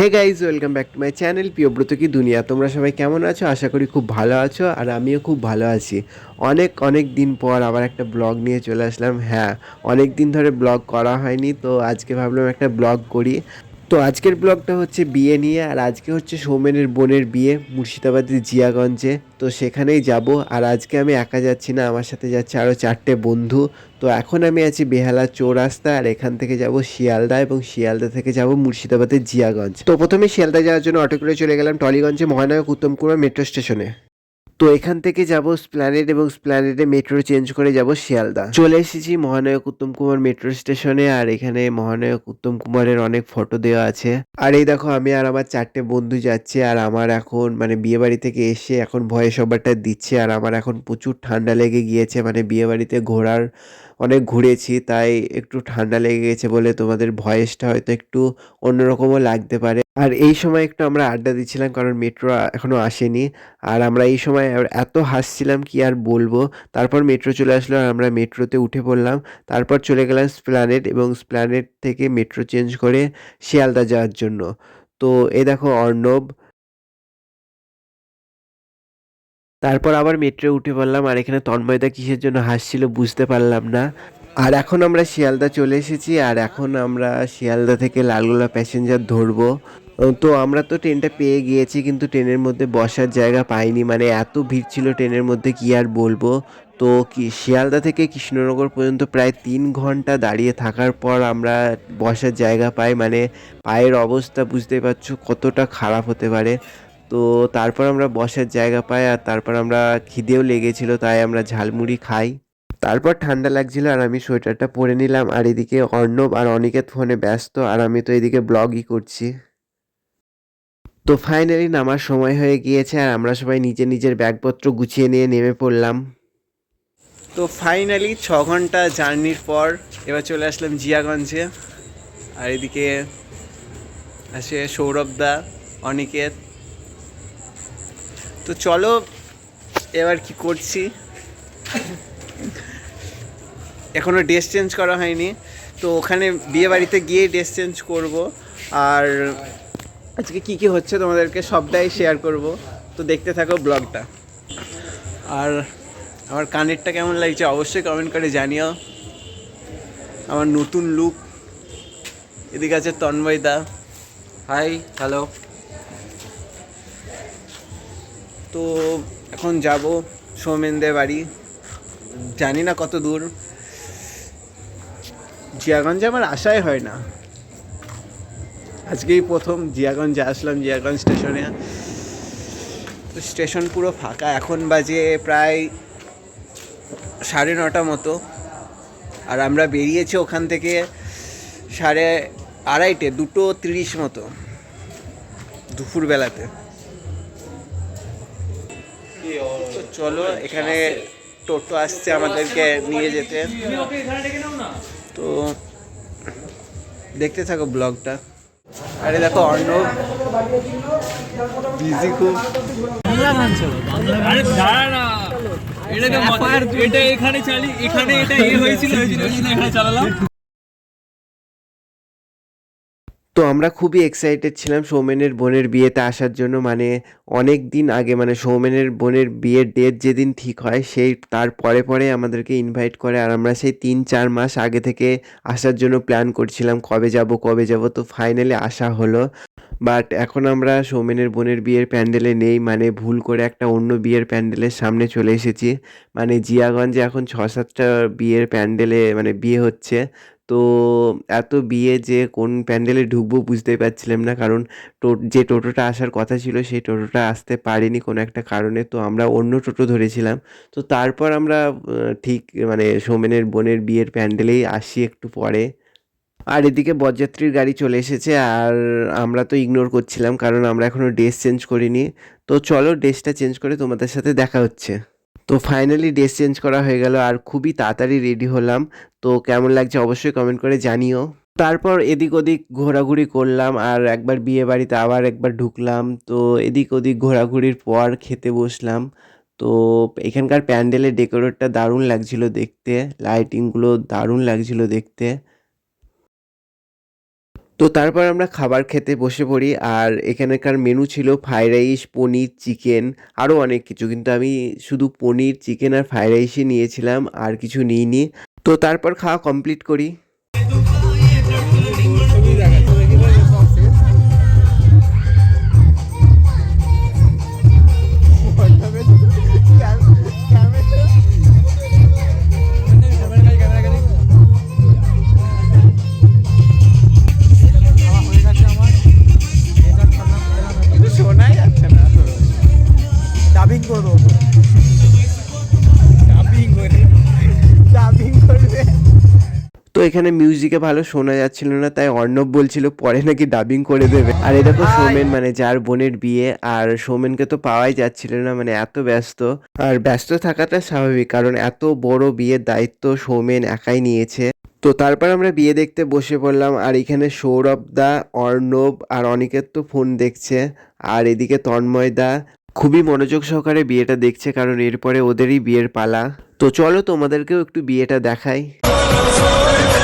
Hey guys welcome back to my channel Priyabrata কি দুনিয়া তোমরা সবাই কেমন আছো? আশা করি খুব ভালো আছো আর আমিও খুব ভালো আছি। অনেক অনেক দিন পর আবার একটা ব্লগ নিয়ে চলে আসলাম। হ্যাঁ অনেক দিন ধরে ব্লগ করা হয়নি, তো আজকে ভাবলাম একটা ব্লগ করি। তো আজকের ব্লগটা হচ্ছে বিয়ে নিয়ে, আর আজকে হচ্ছে সৌমেনের বোনের বিয়ে মুর্শিদাবাদের জিয়াগঞ্জে। তো সেখানেই যাব, আর আজকে আমি একা যাচ্ছি না, আমার সাথে যাচ্ছে আরও চারটে বন্ধু। তো এখন আমি আছি বেহালা চৌরাস্তা, আর এখান থেকে যাব শিয়ালদা এবং শিয়ালদা থেকে যাব মুর্শিদাবাদের জিয়াগঞ্জ। তো প্রথমে শিয়ালদা যাওয়ার জন্য অটো করে চলে গেলাম টলিগঞ্জে মহানায়ক উত্তমকুমার মেট্রো স্টেশনে। তো এখান থেকে যাব স্প্ল্যানেড এবং স্প্ল্যানেডে মেট্রো চেঞ্জ করে যাব শিয়ালদা চলে এসেছি মহানায়ক উত্তম কুমার মেট্রো স্টেশনে আর এখানে মহানায়ক উত্তম কুমারের অনেক ফটো দেওয়া আছে। আর এই দেখো, আমি আর আমার চারটে বন্ধু যাচ্ছে, আর আমার এখন মানে বিয়ে বাড়ি থেকে এসে এখন ভয়ে সবারটা দিচ্ছে, আর আমার এখন প্রচুর ঠান্ডা লেগে গিয়েছে মানে বিয়ে বাড়িতে ঘোরার অনেক ঘুরেছি, তাই একটু ঠান্ডা লেগে গেছে বলে তোমাদের ভয়েসটা হয়তো একটু অন্যরকমও লাগতে পারে। আর এই সময় একটু আমরা আড্ডা দিচ্ছিলাম, কারণ মেট্রো এখনও আসেনি। আর আমরা এই সময় এত হাসছিলাম কি আর বলব? তারপর মেট্রো চলে আসলো আর আমরা মেট্রোতে উঠে পড়লাম। তারপর চলে গেলাম স্প্ল্যানেট এবং স্প্ল্যানেট থেকে মেট্রো চেঞ্জ করে শিয়ালদা যাওয়ার জন্য। তো এ দেখো অর্ণব। তারপর আবার মেট্রো উঠে পড়লাম আর এখানে তন্ময়দা কিসের জন্য হাসছিল বুঝতে পারলাম না। আর এখন আমরা শিয়ালদা চলে এসেছি, আর এখন আমরা শিয়ালদা থেকে লালগোলা প্যাসেঞ্জার ধরবো। তো আমরা তো ট্রেনটা পেয়ে গিয়েছি, কিন্তু ট্রেনের মধ্যে বসার জায়গা পাইনি। মানে এত ভিড় ছিল ট্রেনের মধ্যে, কি আর বলব? তো কি, শিয়ালদা থেকে কৃষ্ণনগর পর্যন্ত প্রায় তিন ঘণ্টা দাঁড়িয়ে থাকার পর আমরা বসার জায়গা পাই। মানে পায়ের অবস্থা বুঝতেই পারছ, কতটা খারাপ হতে পারে। তো তারপর আমরা বসার জায়গা পাই, আর তারপর আমরা খিদেও লেগেছিল, তাই আমরা ঝালমুড়ি খাই। তারপর ঠান্ডা লাগছিল, আর আমি সোয়েটারটা পরে নিলাম। আর এদিকে অর্ণব আর অনিকেত ফোনে ব্যস্ত, আর আমি তো এদিকে ব্লগই করছি। তো ফাইনালি নামার সময় হয়ে গিয়েছে আর আমরা সবাই নিজের নিজের ব্যাগপত্র গুছিয়ে নিয়ে নেমে পড়লাম। তো ফাইনালি ছ ঘণ্টা জার্নির পর এবার চলে আসলাম জিয়াগঞ্জে। আর এদিকে আছে সৌরভদা অনিকেত। তো চলো এবার কি করছি? এখনও ড্রেস চেঞ্জ করা হয়নি। তো ওখানে বিয়ে বাড়িতে গিয়ে ড্রেস চেঞ্জ করব। আর আজকে কি কি হচ্ছে তোমাদেরকে সবটাই শেয়ার করব। তো দেখতে থাকো ব্লগটা। আর আমার কানেরটা কেমন লাগছে অবশ্যই কমেন্ট করে জানিও। আমার নতুন লুক এদিকে আছে তন্ময় দা। হাই হ্যালো তো এখন যাব সৌমেনদের বাড়ি। জানি না কত দূর। জিয়াগঞ্জে আমার আশাই হয় না। আজকেই প্রথম জিয়াগঞ্জে আসলাম জিয়াগঞ্জ স্টেশনে। স্টেশন পুরো ফাঁকা, এখন বাজে প্রায় সাড়ে নটা মতো। আর আমরা বেরিয়েছি ওখান থেকে সাড়ে আড়াইটে, দুটো তিরিশ মতো, দুপুরবেলাতে। তো চলো, এখানে টোটো আসছে আমাদেরকে নিয়ে যেতে। তো দেখতে থাকো ব্লগটা। আরে দেখো অর্ণব, বিজি খুব। এটা এখানে চালি এখানে এটা এ হয়েছিল, ওই জন্য এখানে চালালাম। তো আমরা খুবই এক্সাইটেড ছিলাম সৌমেনের বোনের বিয়েতে আসার জন্য। মানে অনেক দিন আগে মানে সৌমেনের বোনের বিয়ের ডেট যেদিন ঠিক হয়, সেই তার পরে পরে আমাদেরকে ইনভাইট করে। আর আমরা সেই তিন চার মাস আগে থেকে আসার জন্য প্ল্যান করছিলাম, কবে যাব কবে যাব। তো ফাইনালি আসা হলো। বাট এখন আমরা সৌমেনের বোনের বিয়ের প্যান্ডেলে নেই মানে ভুল করে একটা অন্য বিয়ের প্যান্ডেলের সামনে চলে এসেছি। মানে জিয়াগঞ্জে এখন ছ সাতটা বিয়ের প্যান্ডেলে মানে বিয়ে হচ্ছে। তো এত বিয়ে যে কোন প্যান্ডেলে ঢুকবো বুঝতেই পারছিলাম না, কারণ যে টোটোটা আসার কথা ছিল, সেই টোটোটা আসতে পারেনি কোনো একটা কারণে। তো আমরা অন্য টোটো ধরেছিলাম। তো তারপর আমরা ঠিক মানে সৌমেনের বোনের বিয়ের প্যান্ডেলেই আসি একটু পরে। আর এদিকে বরযাত্রীর গাড়ি চলে এসেছে আর আমরা তো ইগনোর করছিলাম কারণ আমরা এখনও ড্রেস চেঞ্জ করিনি। তো চলো ড্রেসটা চেঞ্জ করে তোমাদের সাথে দেখা হচ্ছে। তো ফাইনালি ড্রেস চেঞ্জ করা হয়ে গেল আর খুবই তাড়াতাড়ি রেডি হলাম। তো কেমন লাগছে অবশ্যই কমেন্ট করে জানিও। তারপর এদিক ওদিক ঘোরাঘুরি করলাম আর একবার বিয়ে বাড়িতে আবার একবার ঢুকলাম। তো এদিক ওদিক ঘোরাঘুরির পর খেতে বসলাম। তো এখানকার প্যান্ডেলের ডেকোরেটটা দারুণ লাগছিল দেখতে। লাইটিংগুলো দারুণ লাগছিল দেখতে। তো তারপর আমরা খাবার খেতে বসে পড়ি, আর এখানকার মেনু ছিল ফ্রাইড রাইস পনির চিকেন আরও অনেক কিছু। কিন্তু আমি শুধু পনির চিকেন আর ফ্রাইড রাইসই নিয়েছিলাম, আর কিছু নিইনি। তো তারপর খাওয়া কমপ্লিট করি। এখানে মিউজিকে ভালো শোনা যাচ্ছিল না তাই অর্ণব বলছিল পরে নাকি ডাবিং করে দেবে। আর এটা তো সৌমেন মানে যার বোনের বিয়ে আর সৌমেনকে তো পাওয়াই যাচ্ছিল না মানে এত ব্যস্ত। আর ব্যস্ত থাকাটা স্বাভাবিক কারণ এত বড় বিয়ের দায়িত্ব সৌমেন একাই নিয়েছে। তো তারপর আমরা বিয়ে দেখতে বসে পড়লাম আর এখানে সৌরভ দা অর্ণব আর অনিকেত তো ফোন দেখছে আর এদিকে তন্ময় দা খুবই মনোযোগ সহকারে বিয়েটা দেখছে কারণ এরপরে ওদেরই বিয়ের পালা। তো চলো তোমাদেরকেও একটু বিয়েটা দেখাই।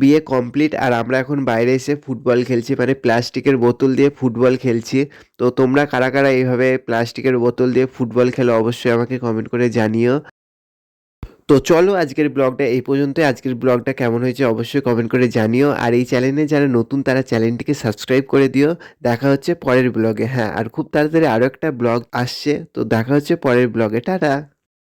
বিয়ে কমপ্লিট আর আমরা এখন বাইরে এসে ফুটবল খেলছি মানে প্লাস্টিকের বোতল দিয়ে ফুটবল খেলছি। তো তোমরা কারা কারা এইভাবে প্লাস্টিকের বোতল দিয়ে ফুটবল খেলো অবশ্যই আমাকে কমেন্ট করে জানিও। তো চলো আজকের ব্লগটা এই পর্যন্ত আজকের ব্লগটা কেমন হয়েছে অবশ্যই কমেন্ট করে জানিও। আর এই চ্যানেলে যারা নতুন, তারা চ্যানেলটিকে সাবস্ক্রাইব করে দিও। দেখা হচ্ছে পরের ব্লগে হ্যাঁ আর খুব তাড়াতাড়ি আরও একটা ব্লগ আসছে। তো দেখা হচ্ছে পরের ব্লগে টাটা!